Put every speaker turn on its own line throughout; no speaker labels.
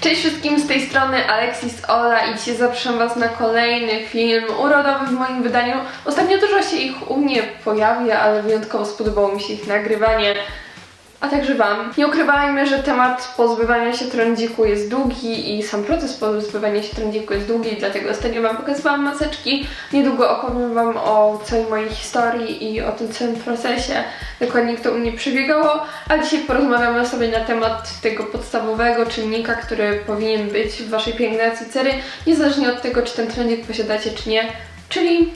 Cześć wszystkim, z tej strony Alexis Ola i dzisiaj zapraszam Was na kolejny film urodowy w moim wydaniu. Ostatnio dużo się ich u mnie pojawia, ale wyjątkowo spodobało mi się ich nagrywanie, a także Wam. Nie ukrywajmy, że temat pozbywania się trądziku jest długi i sam proces pozbywania się trądziku jest długi, dlatego ostatnio Wam pokazywałam maseczki. Niedługo opowiem Wam o całej mojej historii i o tym całym procesie, dokładnie jak to u mnie przebiegało, a dzisiaj porozmawiamy sobie na temat tego podstawowego czynnika, który powinien być w Waszej pielęgnacji cery, niezależnie od tego, czy ten trądzik posiadacie, czy nie, czyli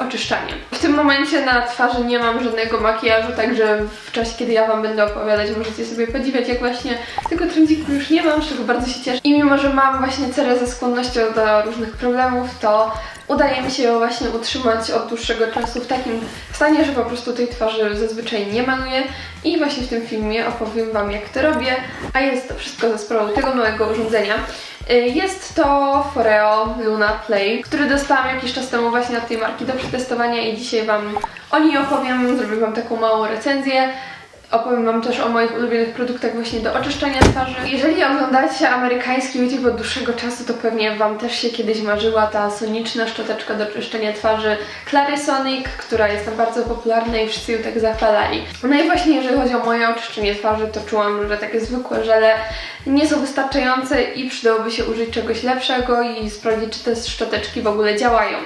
oczyszczanie. W tym momencie na twarzy nie mam żadnego makijażu, także w czasie, kiedy ja Wam będę opowiadać, możecie sobie podziwiać, jak właśnie tego trądziku już nie mam, z czego bardzo się cieszę. I mimo, że mam właśnie cerę ze skłonnością do różnych problemów, to udaje mi się ją właśnie utrzymać od dłuższego czasu w takim stanie, że po prostu tej twarzy zazwyczaj nie maluję. I właśnie w tym filmie opowiem Wam, jak to robię, a jest to wszystko za sprawą tego małego urządzenia. Y, Jest to Foreo Luna Play, który dostałam jakiś czas temu właśnie od tej marki do przetestowania i dzisiaj Wam o niej opowiem, zrobię Wam taką małą recenzję. Opowiem Wam też o moich ulubionych produktach właśnie do oczyszczania twarzy. Jeżeli oglądacie amerykański YouTube od dłuższego czasu, to pewnie Wam też się kiedyś marzyła ta soniczna szczoteczka do czyszczenia twarzy Clarisonic, która jest tam bardzo popularna i wszyscy ją tak zachwalali. No i właśnie jeżeli chodzi o moje oczyszczenie twarzy, to czułam, że takie zwykłe żele nie są wystarczające i przydałoby się użyć czegoś lepszego i sprawdzić, czy te szczoteczki w ogóle działają.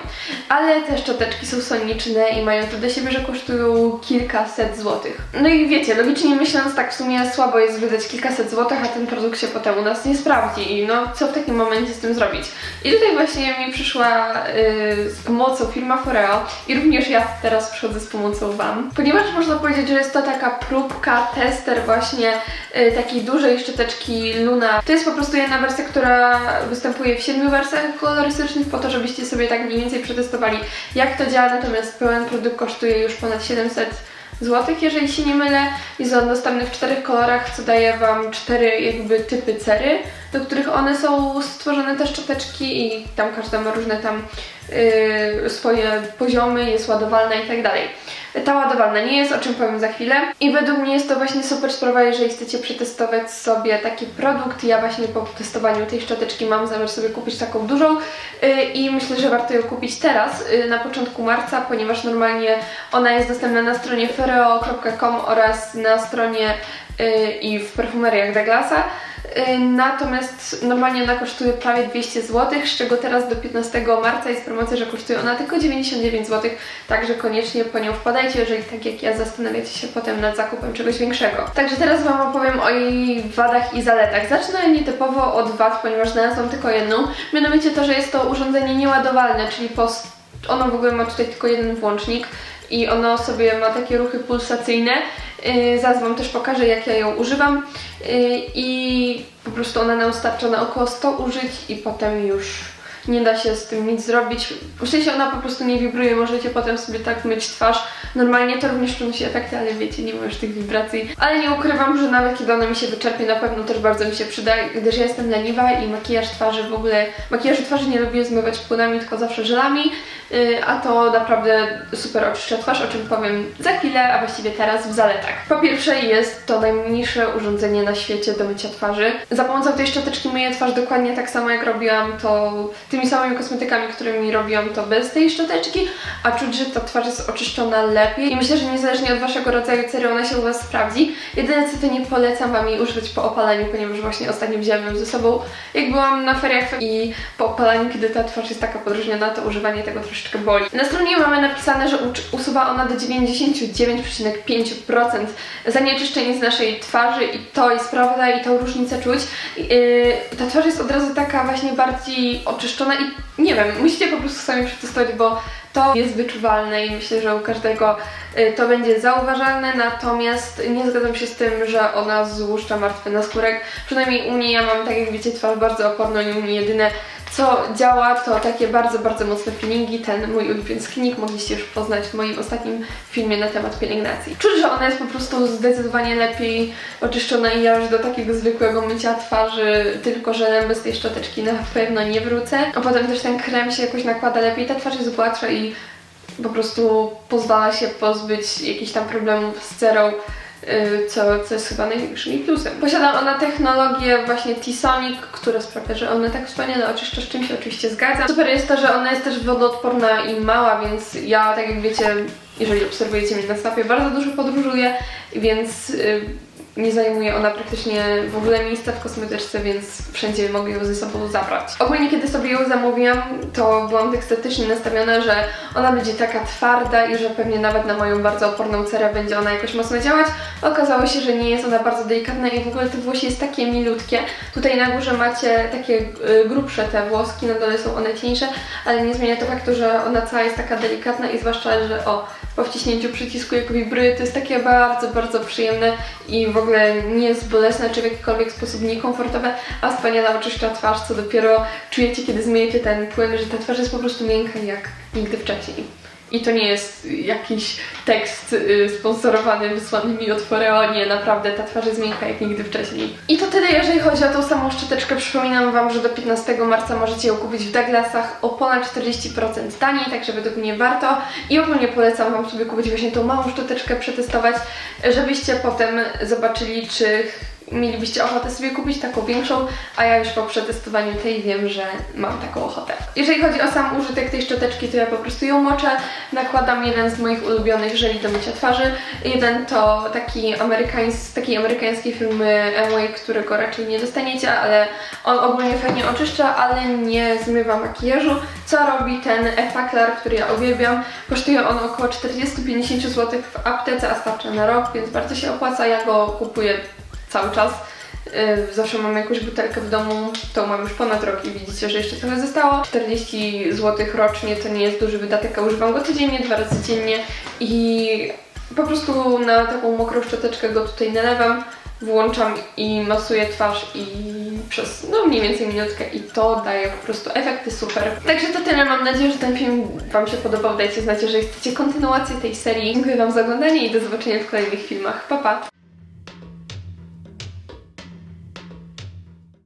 Ale te szczoteczki są soniczne i mają to do siebie, że kosztują kilkaset złotych. No i wiecie, logicznie myśląc, tak w sumie słabo jest wydać kilkaset złotych, a ten produkt się potem u nas nie sprawdzi. I no, co w takim momencie z tym zrobić? I tutaj właśnie mi przyszła yy, z pomocą firma Foreo i również ja teraz przychodzę z pomocą Wam. Ponieważ można powiedzieć, że jest to taka próbka, tester właśnie yy, takiej dużej szczoteczki Luna. To jest po prostu jedna wersja, która występuje w siedmiu wersjach kolorystycznych po to, żebyście sobie tak mniej więcej przetestowali jak to działa, natomiast pełen produkt kosztuje już ponad 700 zł, jeżeli się nie mylę. Jest on dostępny w czterech kolorach, co daje Wam cztery jakby typy cery, do których one są stworzone te szczoteczki i tam każda ma różne tam yy, swoje poziomy, jest ładowalna i tak dalej. Ta ładowalna nie jest, o czym powiem za chwilę. I według mnie jest to właśnie super sprawa, jeżeli chcecie przetestować sobie taki produkt. Ja właśnie po testowaniu tej szczoteczki mam zamiar sobie kupić taką dużą yy, i myślę, że warto ją kupić teraz, yy, na początku marca, ponieważ normalnie ona jest dostępna na stronie fereo.com oraz na stronie yy, i w perfumeriach Douglasa. Yy, Natomiast normalnie ona kosztuje prawie 200 zł, z czego teraz do 15 marca jest promocja, że kosztuje ona tylko 99 zł, także koniecznie po nią wpadajcie, jeżeli tak jak ja zastanawiacie się potem nad zakupem czegoś większego. Także teraz Wam opowiem o jej wadach i zaletach. Zacznę nietypowo od wad, ponieważ znalazłam tylko jedną, mianowicie to, że jest to urządzenie nieładowalne, czyli po ono w ogóle ma tutaj tylko jeden włącznik i ono sobie ma takie ruchy pulsacyjne. Yy, zaraz Wam też pokażę, jak ja ją używam. Yy, I po prostu ona nam starcza na około 100 użyć i potem już nie da się z tym nic zrobić. W sensie ona po prostu nie wibruje, możecie potem sobie tak myć twarz. Normalnie to również przynosi efekty, ale wiecie, nie ma już tych wibracji. Ale nie ukrywam, że nawet kiedy ona mi się wyczerpie, na pewno też bardzo mi się przyda, gdyż ja jestem leniwa i makijaż twarzy w ogóle, makijażu twarzy nie lubię zmywać płynami, tylko zawsze żelami, yy, a to naprawdę super oczyszcza twarz, o czym powiem za chwilę, a właściwie teraz w zaletach. Po pierwsze jest to najmniejsze urządzenie na świecie do mycia twarzy. Za pomocą tej szczoteczki myję twarz dokładnie tak samo jak robiłam to tymi samymi kosmetykami, którymi robiłam to bez tej szczoteczki, a czuć, że ta twarz jest oczyszczona lepiej i myślę, że niezależnie od Waszego rodzaju cery ona się u Was sprawdzi. Jedyne co to nie polecam Wam jej używać po opalaniu, ponieważ właśnie ostatnio wzięłam ją ze sobą jak byłam na feriach i po opalaniu, kiedy ta twarz jest taka podróżniona, to używanie tego troszeczkę boli. Na stronie mamy napisane, że usuwa ona do 99,5% zanieczyszczeń z naszej twarzy i to jest prawda i tą różnicę czuć. Yy, ta twarz jest od razu taka właśnie bardziej oczyszczona i nie wiem, musicie po prostu sami przetestować, bo to jest wyczuwalne i myślę, że u każdego y, to będzie zauważalne, natomiast nie zgadzam się z tym, że ona złuszcza martwy naskórek. Przynajmniej u mnie ja mam, tak jak wiecie, twarz bardzo oporną i u mnie jedyne co działa to takie bardzo, bardzo mocne peelingi. Ten mój ulubiony klinik mogliście już poznać w moim ostatnim filmie na temat pielęgnacji. Czuć, że ona jest po prostu zdecydowanie lepiej oczyszczona i ja już do takiego zwykłego mycia twarzy tylko żelem bez tej szczoteczki na pewno nie wrócę. A potem też ten krem się jakoś nakłada lepiej, ta twarz jest gładsza i po prostu pozwala się pozbyć jakichś tam problemów z cerą co, co jest chyba największym plusem. Posiada ona technologię właśnie T-Sonic, która sprawia, że ona tak wspaniale oczyszcza, z czym się oczywiście zgadzam. Super jest to, że ona jest też wodoodporna i mała, więc ja, tak jak wiecie, jeżeli obserwujecie mnie na snapie, bardzo dużo podróżuję, więc y, nie zajmuje ona praktycznie w ogóle miejsca w kosmetyczce, więc wszędzie mogę ją ze sobą zabrać. Ogólnie kiedy sobie ją zamówiłam, to byłam tak estetycznie nastawiona, że ona będzie taka twarda i że pewnie nawet na moją bardzo oporną cerę będzie ona jakoś mocno działać. Okazało się, że nie jest ona bardzo delikatna i w ogóle te włosy jest takie milutkie. Tutaj na górze macie takie y, grubsze te włoski, na dole są one cieńsze, ale nie zmienia to faktu, że ona cała jest taka delikatna i zwłaszcza, że o, po wciśnięciu przycisku jak wibry, to jest takie bardzo, bardzo przyjemne i w ogóle nie jest bolesne czy w jakikolwiek sposób niekomfortowe, a wspaniale oczyszcza twarz, co dopiero czujecie, kiedy zmyjecie ten płyn, że ta twarz jest po prostu miękka jak nigdy wcześniej. I to nie jest jakiś tekst y, sponsorowany, wysłany mi od Foreo, nie, naprawdę ta twarz jest miękka jak nigdy wcześniej. I to tyle, jeżeli chodzi o tą samą szczoteczkę. Przypominam Wam, że do 15 marca możecie ją kupić w Douglasach o ponad 40% taniej, także według mnie warto. I ogólnie polecam Wam sobie kupić właśnie tą małą szczoteczkę, przetestować, żebyście potem zobaczyli, czy mielibyście ochotę sobie kupić taką większą, a ja już po przetestowaniu tej wiem, że mam taką ochotę. Jeżeli chodzi o sam użytek tej szczoteczki, to ja po prostu ją moczę, nakładam jeden z moich ulubionych żeli do mycia twarzy. Jeden to taki amerykańs, takiej amerykańskiej firmy Amway, którego raczej nie dostaniecie, ale on ogólnie fajnie oczyszcza, ale nie zmywa makijażu. Co robi ten Effaclar, który ja uwielbiam? Kosztuje on około 40-50 zł w aptece, a starcza na rok, więc bardzo się opłaca. Ja go kupuję cały czas. Yy, Zawsze mam jakąś butelkę w domu, to mam już ponad rok i widzicie, że jeszcze trochę zostało. 40 zł rocznie to nie jest duży wydatek, a używam go codziennie, dwa razy dziennie i po prostu na taką mokrą szczoteczkę go tutaj nalewam, włączam i masuję twarz i przez no mniej więcej minutkę i to daje po prostu efekty super. Także to tyle, mam nadzieję, że ten film Wam się podobał, dajcie znać, jeżeli chcecie kontynuację tej serii. Dziękuję Wam za oglądanie i do zobaczenia w kolejnych filmach. Pa, pa!